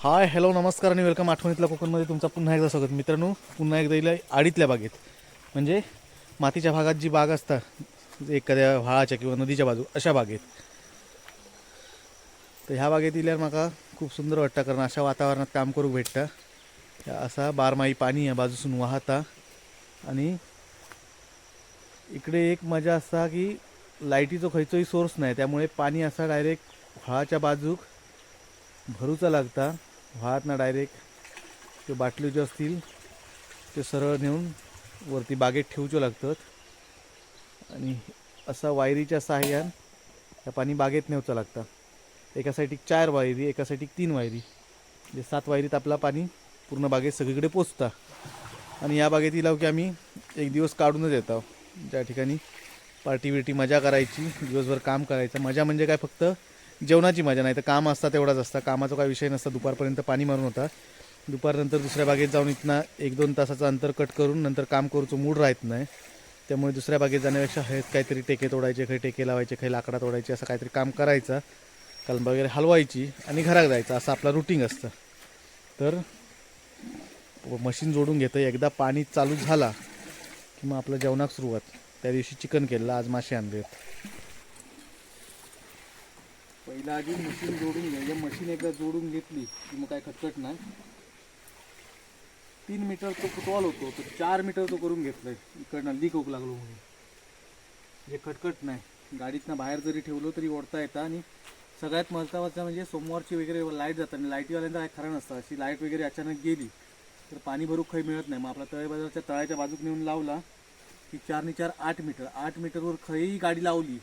Hi hello नमस्कार आणि welcome आठवणीतल्या कोकणमध्ये तुमचा पुन्हा एकदा स्वागत. मित्रांनो पुन्हा एकदा इला आडीतल्या बागेत. म्हणजे मातीच्या भागात जी बाग असतात एखाद्या व्हाळाच्या किंवा नदीच्या बाजू अशा बागेत. तर ह्या बागेत इल्यार म्हाका खूप सुंदर वाटतं कारण अशा वातावरणात काम करूक भेटतं. असा बारमाही पाणी या बाजूसून वाहता. आणि इकडे एक मजा असा की लायटीचो खंयचोही सोर्स नाही त्यामुळे पाणी असा डायरेक्ट व्हाळाच्या बाजूक भरूचा लागता. वाहत ना डायरेक्ट. ते बाटल्यो ज्या असतील ते सरळ नेऊन वरती बागेत ठेवचे लागतात. आणि असा वायरीच्या सहाय्यान त्या पाणी बागेत नेवचं लागतं. एका साईडीक चार वायरी एका साईडीक तीन वायरी. म्हणजे सात वायरीत आपला पाणी पूर्ण बागेत सगळीकडे पोचता. आणि या बागेत इलाव की आम्ही एक दिवस काढूनच येतो. ज्या ठिकाणी पार्टी बिर्टी मजा करायची दिवसभर काम करायचं. मजा म्हणजे काय फक्त जेवणाची मजा नाही तर काम असतात तेवढाच असतं कामाचा काही विषय नसता. दुपारपर्यंत पाणी मारून होता. दुपारनंतर दुसऱ्या बागेत जाऊन इथनं एक दोन तासाचं अंतर कट करून नंतर काम करूचं मूड राहत नाही. त्यामुळे दुसऱ्या बागेत जाण्यापेक्षा हे काहीतरी टेके तोडायचे काही टेके लावायचे काही लाकडा तोडायचे असं काहीतरी काम करायचं. कलम वगैरे हलवायची आणि घरात जायचं. असं आपलं रुटीन असतं. तर मशीन जोडून घेतं एकदा पाणी चालू झाला की मग आपलं जेवणाक सुरुवात. त्या दिवशी चिकन केलं आज मासे आणले पहिला आधी मशीन जोडून घ्यायचं मशीन एकदा जोडून घेतली की मग काय खटखट नाही. तीन मीटर तो फुटबॉल होतो. तर चार मीटर तो करून घेतलाय. इकडनं लीक होऊ लागलो म्हणून. जे खटखट नाही. गाडीतनं बाहेर जरी ठेवलो तरी ओढता येतं आणि सगळ्यात महत्त्वाचं म्हणजे सोमवारची वगैरे लाइट जातात. आणि लाईटीवाल्यांचा काय खरं नसतं. अशी लाइट वगैरे अचानक गेली तर पाणी भरूक काही मिळत नाही. मग आपला तळेबाजारच्या तळ्याच्या बाजूक नेऊन लावला की चारने चार आठ मीटर आठ मीटरवर खरीही गाडी लावली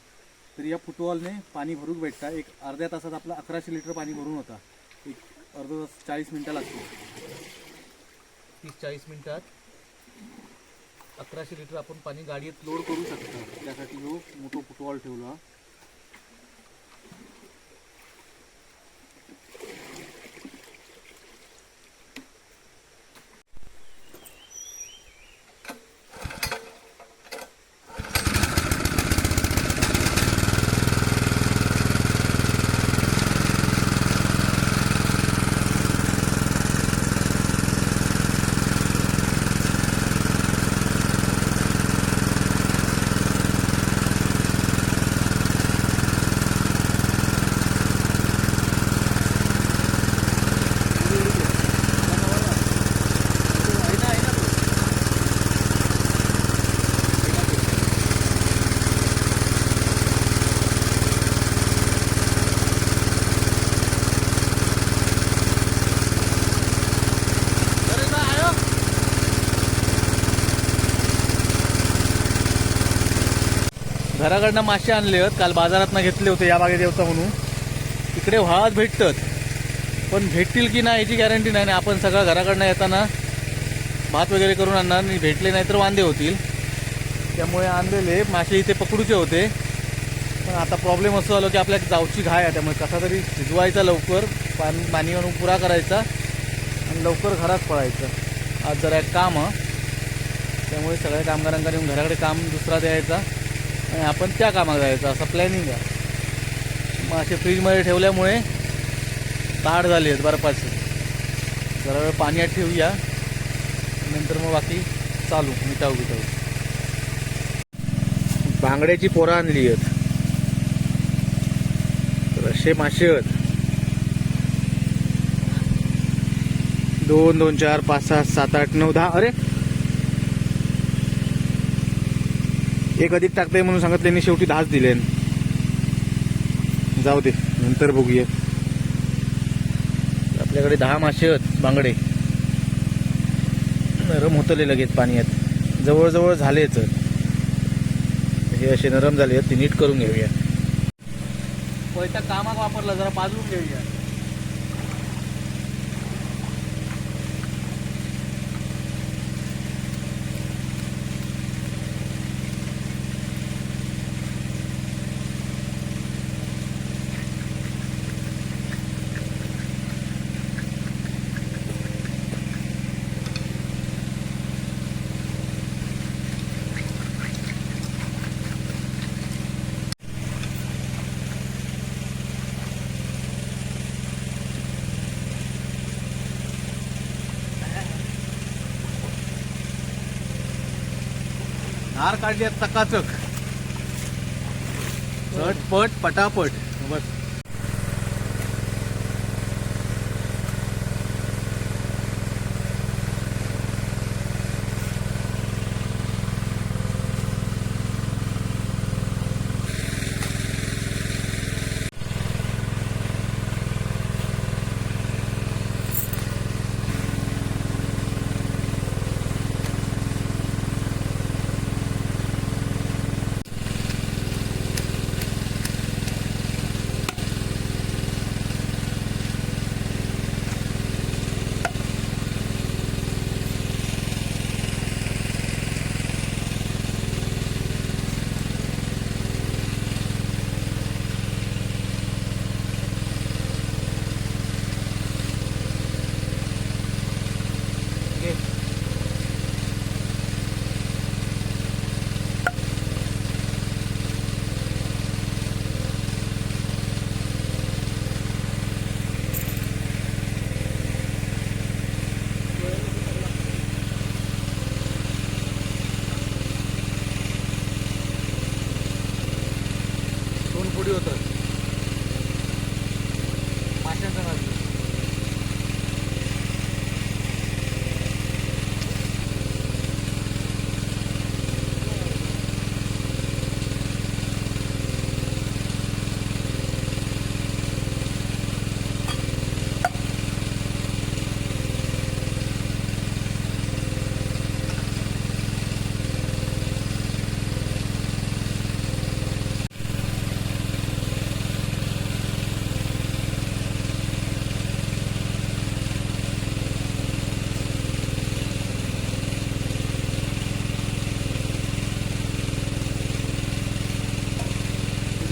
तर या फुटबॉलने पाणी भरूक भेटता. एक अर्ध्या तासात आपला अकराशे लिटर पाणी भरून होता. एक अर्धा तास चाळीस मिनटं लागतो तीस चाळीस मिनटात अकराशे लिटर आपण पाणी गाडीत लोड करू शकतो. त्यासाठी जो मोठो फुटबॉल ठेवला. घराकडनं मासे आणले आहेत. काल बाजारातनं घेतले होते या बागेत येवता म्हणून. इकडे व्हाळात भेटतात. पण भेटतील की नाही याची गॅरंटी नाही. आणि आपण सगळं घराकडनं येताना भात वगैरे करून आणणार आणि भेटले नाही तर वांदे होतील. त्यामुळे आणलेले मासे इथे पकडूचे होते. पण आता प्रॉब्लेम असं आलो की आपल्या जाऊची घाय आहे. त्यामुळे कसा तरी शिजवायचा लवकर पाणी पाणी आणून पुरा करायचा आणि लवकर घरात पळायचं. आज जरा एक काम त्यामुळे सगळ्या कामगारांकडे येऊन घराकडे काम दुसरा द्यायचा. आणि आपण त्या कामात जायचं असं प्लॅनिंग आहे. मासे फ्रीजमध्ये ठेवल्यामुळे ताड झाले आहेत बर्फाचे. जरा वेळ पाण्यात ठेवूया. नंतर मग बाकी चालू मिटाऊ बिटाऊ बांगड्याची पोरं आणली आहेत. तर असे मासे आहेत. दोन दोन चार पाच सहा सात आठ नऊ दहा अरे! एक अधिक टाकताय म्हणून सांगितले शेवटी दहाच दिले. जाऊ दे नंतर बघूया आपल्याकडे दहा मासे आहेत बांगडे. नरम होतले लगेच पाण्यात. जवळजवळ झालेच हे असे नरम झाले ते नीट करून घेऊया. हो, पैसा कामात वापरला जरा बाजून घेऊया धार काढली चकाचक झटपट पटापट बस दोन फुडी होतात माशांचा नाद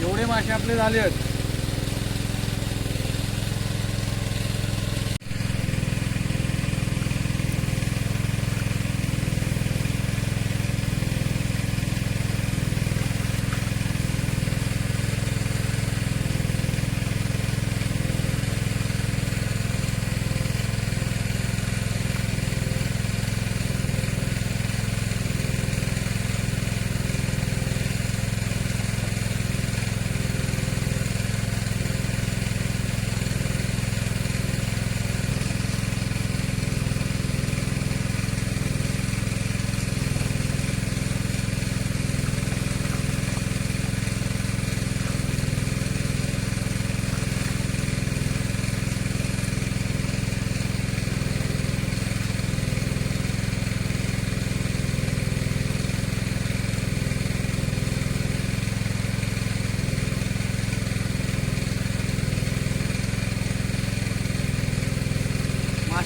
एवढे मासे आपले झाले आहेत.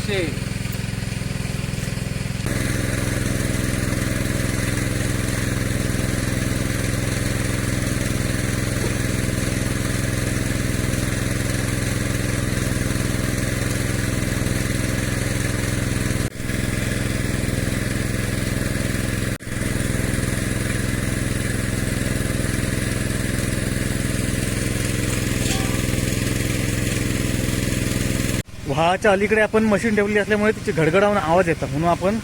मासे व्हाळाच्या अलीकडे आपण मशीन ठेवली असल्यामुळे तिची घडघडावून आवाज येतात. म्हणून आपण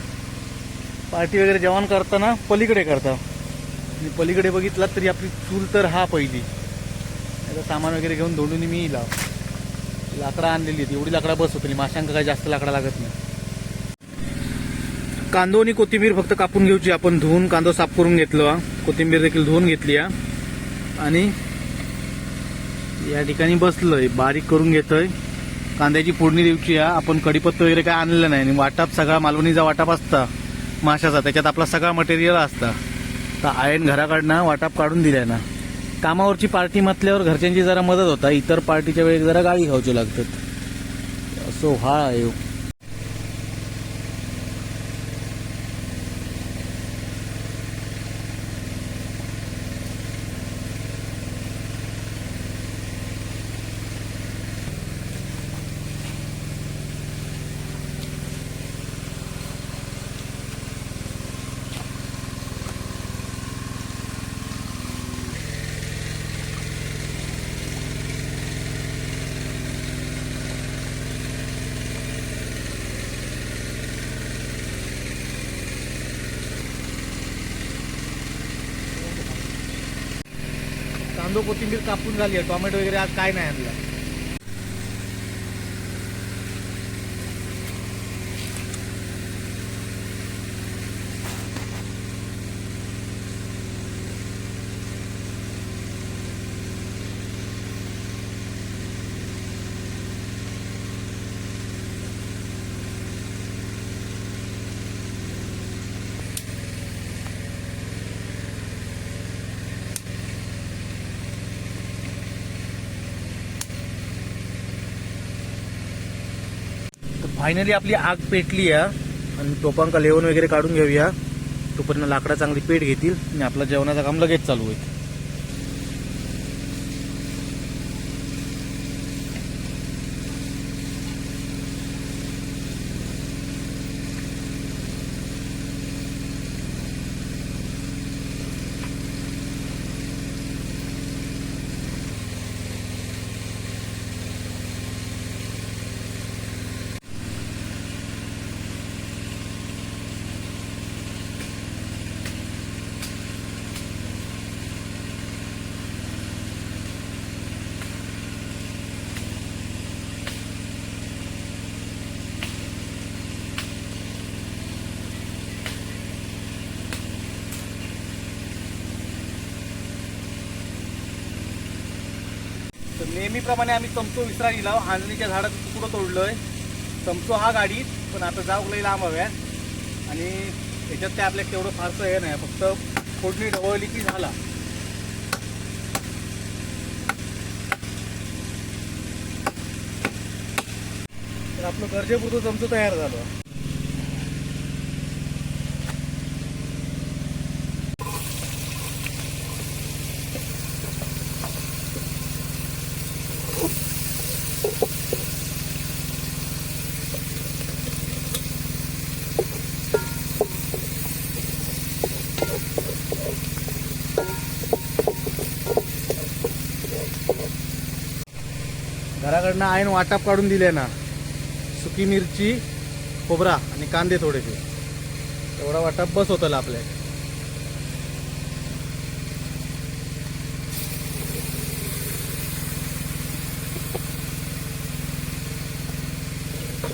पार्टी वगैरे जेवण करताना पलीकडे करतो. आणि पलीकडे बघितलात तरी आपली चूल तर हा पहिली. आता सामान वगैरे घेऊन धोंडून मी येईल लाकडा आणलेली होती एवढी लाकडा बस होती माशांका काही जास्त लाकडा लागत नाही. कांदो आणि कोथिंबीर फक्त कापून घेऊची आपण धुवून कांदो साफ करून घेतलो. कोथिंबीर देखील धुवून घेतली आणि या ठिकाणी बसलोय. बारीक करून घेतोय. कांद्याची फोडणी देऊची आपण कढीपत्ता वगैरे काय आणलेलं नाही. आणि वाटाप सगळा मालवणीचा वाटाप असता. माशाचा. त्याच्यात आपला सगळा मटेरियल असता. तर आयन घराकडनं वाटाप काढून दिलाय ना. कामावरची पार्टी म्हटल्यावर घरच्यांची जरा मदत होता. इतर पार्टीच्या वेळी जरा गाळी खाऊची लागतात. असो हा आहे कांदो कोथिंबीर कापून झाली आहे टोमॅटो वगैरे आज काय नाही आणलं तर फायनली आपली आग पेटली आहे. आणि टोपांका लेवण वगैरे काढून घेऊया. तोपर्यंत लाकडं चांगली पेट घेतील आणि आपलं जेवणाचं काम लगेच चालू होईल. नेहमीप्रमाणे आम्ही चमचो विसरा गेला हांजणीच्या झाडाचं तुकडं तोडलंय? चमचो हा गाडीत पण आता जाऊ लई लांब हव्या आणि त्याच्यात ते आपल्याला तेवढं फारसं हे नाही. फक्त फोडणी ढवळली की झाला. तर आपलं गरजेपुरतं चमचो तयार झालं. त्यांना आईन वाटप काढून दिले ना. सुकी मिरची खोबरा आणि कांदे थोडेसे. एवढा वाटप बस होतं आपल्या.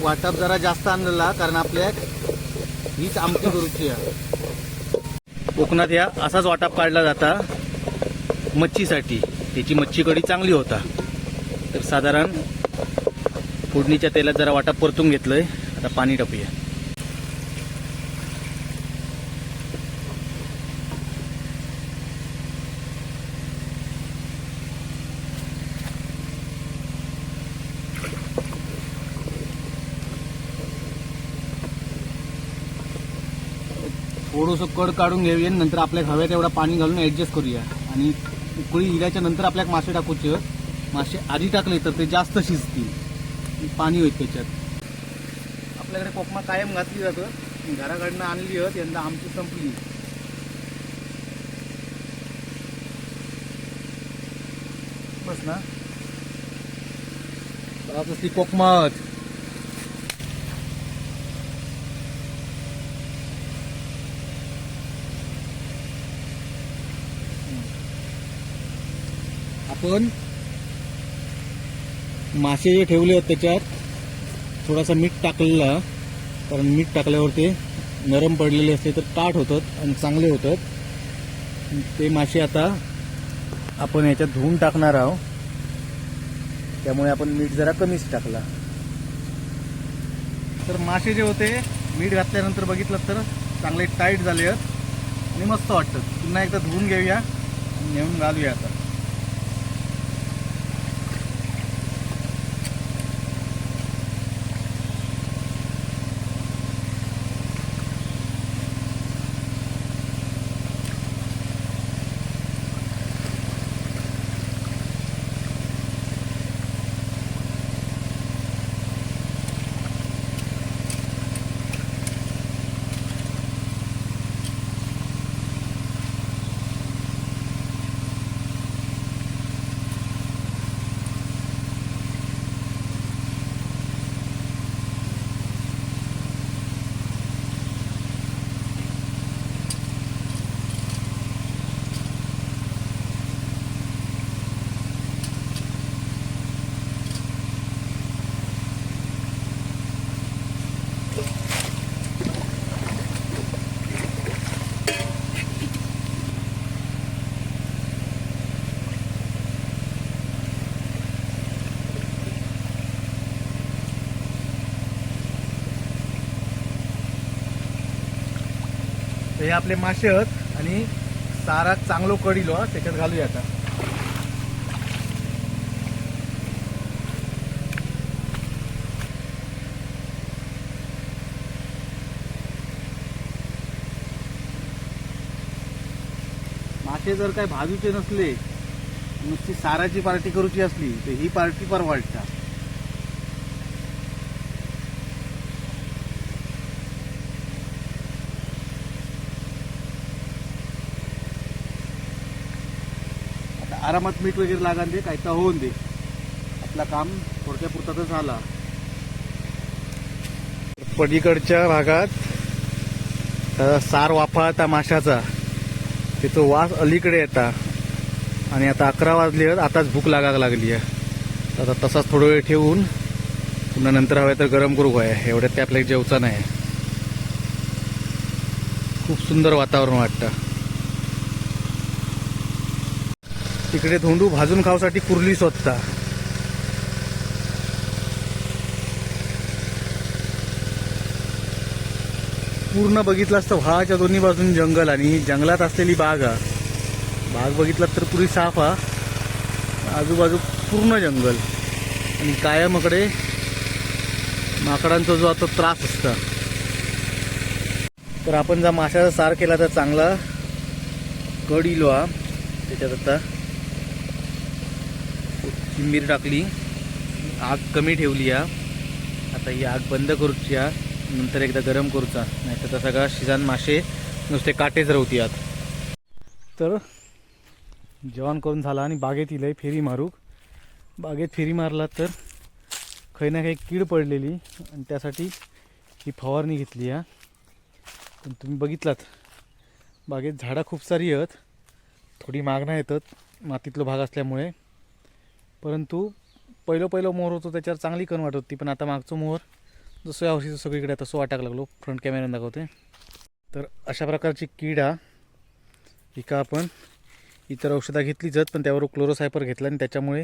वाटप जरा जास्त आणलेला कारण आपल्या हीच आमची करूची आहे. कोकणात या असाच वाटप काढला जाता मच्छीसाठी. त्याची मच्छी कडी चांगली होता. तर साधारण फोडणीच्या तेलात जरा वाटा परतून घेतलंय. आता पाणी टाकूया. थोडंसं कड काढून घेऊया नंतर आपल्या हव्यात एवढा पाणी घालून ऍडजस्ट करूया. आणि उकळी इल्याच्या नंतर आपल्याला मासे टाकूचे. मासे आधी टाकले तर ते जास्त शिजतील. पाणी होईल त्याच्यात. आपल्याकडे कोकमा कायम घातली जातं. घराकडनं आणली होत यंदा आमची संपली. बस ना. ती कोकमात. आपण मासे जे ठेवले आहेत त्याच्यात थोडासा मीठ टाकलेला कारण मीठ टाकल्यावर ते नरम पडलेले असते तर ताट होतात आणि चांगले होतात. ते मासे आता आपण याच्यात धुवून टाकणार आहोत. त्यामुळे आपण मीठ जरा कमीच टाकला. तर मासे जे होते मीठ घातल्यानंतर बघितलं तर चांगले टाईट झाले आहेत आणि मस्त वाटतं पुन्हा एकदा धुवून घेऊया नेऊन घालूया आता. तर हे आपले मासे आहेत आणि सारा चांगलो कडिलो त्याच्यात घालूया आता. मासे जर काय भाजूचे नसले नुसती साराची पार्टी करूची असली तर ही पार्टी फार आरामात मीठ वगैरे लागान दे कायता होऊन दे. आपला काम थोडक्या पुरतातच झाला. पलीकडच्या भागात सार वाफाळता माशाचा. तिथं वास अलीकडे येता. आणि आता अकरा वाजले आहेत आताच भूक लागायला लागली आहे. तर आता तसाच थोडा वेळ ठेवून पुन्हा नंतर हवे तर गरम करू काय. एवढ्यात ते आपल्याला जेवचा नाही. खूप सुंदर वातावरण वाटतं. तिकडे धोंडू भाजून खाऊसाठी कुरली स्वतः. पूर्ण बघितलास तर व्हाळाच्या दोन्ही बाजून जंगल आणि जंगलात असलेली बाग. हा बाग बघितला तर पुरी साफ हा आजूबाजू पूर्ण जंगल. आणि कायमकडे माकडांचा जो आता त्रास असता. तर आपण जर माशाचा सार केला तर चांगला. कड इलो हा त्याच्यात आता कोथिंबीर टाकली. आग कमी ठेवली या आता ही आग बंद करूची या नंतर एकदा गरम करूचा. नाही तर सगळा शिजान मासे नुसते काटेच राहती आत तर जेवण करून झाला आणि बागेत इलंय फेरी मारूक. बागेत फेरी मारला तर काही ना काही कीड पडलेली आणि त्यासाठी ही फवारणी घेतली हा पण तुम्ही बघितलात बागेत झाडं खूप सारी आहेत. थोडी मागणं येतात मातीतलो भाग असल्यामुळे. परंतु पहिलं पहिलं मोहर होतो त्याच्यावर चांगली कण वाटत होती पण आता मागचं मोहर जसं यावर्षी सगळीकडे तसं वाटायला लागलो फ्रंट कॅमेऱ्याने दाखवते तर अशा प्रकारची कीड हा ही का आपण इतर औषधं घेतली जात पण त्यावर क्लोरोसायपर घेतला आणि त्याच्यामुळे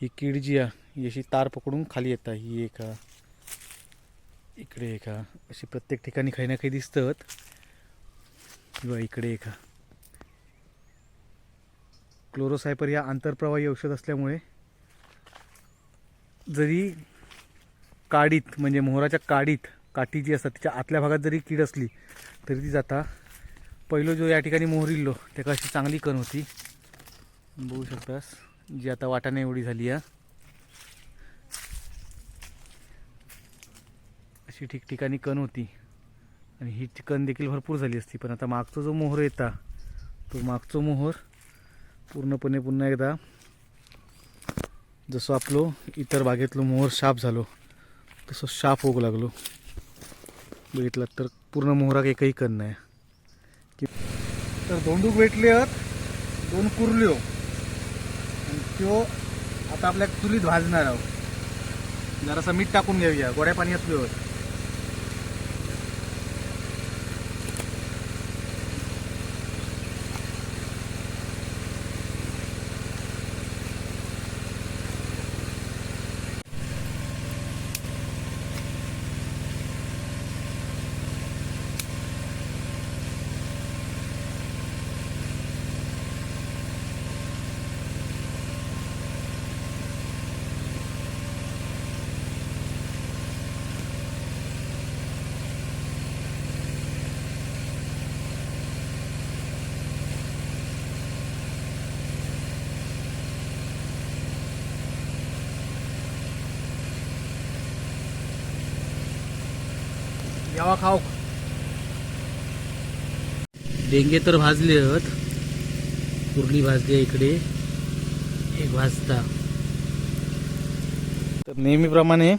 ही कीड जी आहे ही अशी तार पकडून खाली येतात ही एक हा, इकडे एका अशी प्रत्येक ठिकाणी काही ना काही दिसतात किंवा इकडे एका. क्लोरोसायपर या आंतरप्रवाही औषध असल्यामुळे जरी काडीत म्हणजे मोहराच्या काडीत काठी जी असतात तिच्या आतल्या भागात जरी कीड असली तरी ती जाता. पहिलं जो या ठिकाणी मोहरिल्लो त्याका अशी चांगली कण होती. बघू शकतास जी आता वाटाणे एवढी झाली आहे अशी ठिकठिकाणी कण होती. आणि ही कण देखील भरपूर झाली असती पण आता मागचा जो मोहर येता तो मागचो मोहर पूर्णपणे पुन्हा एकदा जसं आपलो इतर बागेतलो मोहर शाप झालो तसं शाप होऊ लागलो. बघितलं तर पूर्ण मोहराक एकही कण नाही. की- तर दोंडूक भेटले आहेत दोन कुर्ल्यो. आणि त्यो आता आपल्या चुलीत भाजणार आहोत जरासा मीठ टाकून घेऊया गोड्या पाण्यात आहेत यावा खाऊ. डेंगे तर भाजले आहेत कुर्ली भाजली इकडे. एक भाजता. तर नेहमीप्रमाणे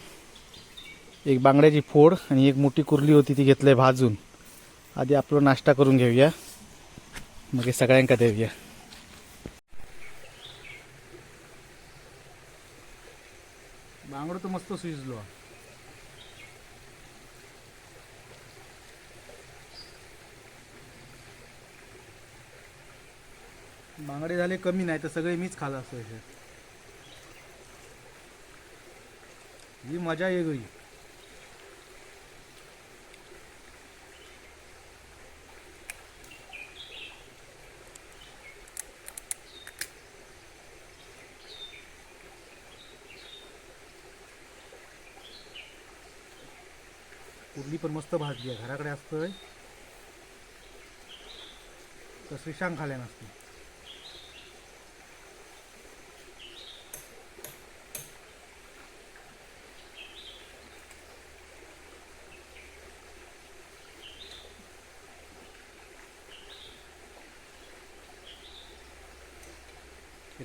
एक बांगड्याची फोड आणि एक मोठी कुर्ली होती ती घेतलंय भाजून. आधी आपलं नाश्ता करून घेऊया. मग हे सगळ्यांका देऊया. बांगडं तर मस्त शिजलो. बांगडे झाले कमी नाही तर सगळे मीच खाल असतो हे. ही मजा वेगळी. कुर्ली पण मस्त भाजली आहे. घराकडे असतोय. तर श्रीशांग खाल्या नसते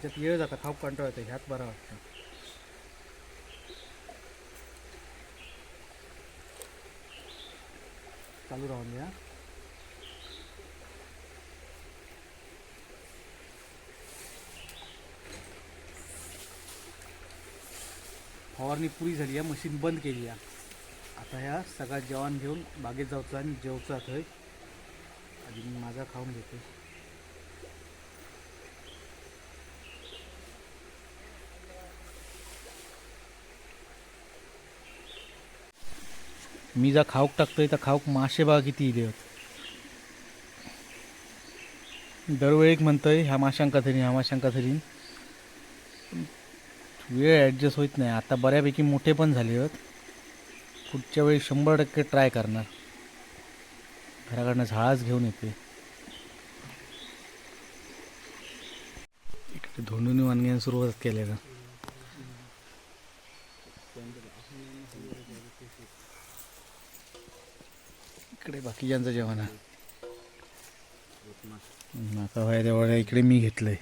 त्याच्यात येळ जाता खाऊ कंटाळ येतं ह्यात बरं वाटतं. चालू राहून द्या. फवारणी पुरी झाली आहे मशीन बंद केली आहे. आता ह्या सगळा जेवण घेऊन बागेत जाऊचं आणि जेवचा थंय आणि मी माझा खाऊन घेतो. मी जा खाऊक टाकतोय तर खाऊक मासे बघा किती इले दरवेळी म्हणतोय ह्या माशांका थरीन ह्या माशांका थरीन वेळ ॲडजस्ट होत नाही. आता बऱ्यापैकी मोठे पण झाले आहेत. पुढच्या वेळी शंभर टक्के ट्राय करणार. घराकडनं झाळाच घेऊन येते. इकडे धोंडून वानग्याने सुरुवात केल्या का? इकडे बाकीच्यांचं जेवण आहे. आता व्हाय इकडे मी घेतलंय.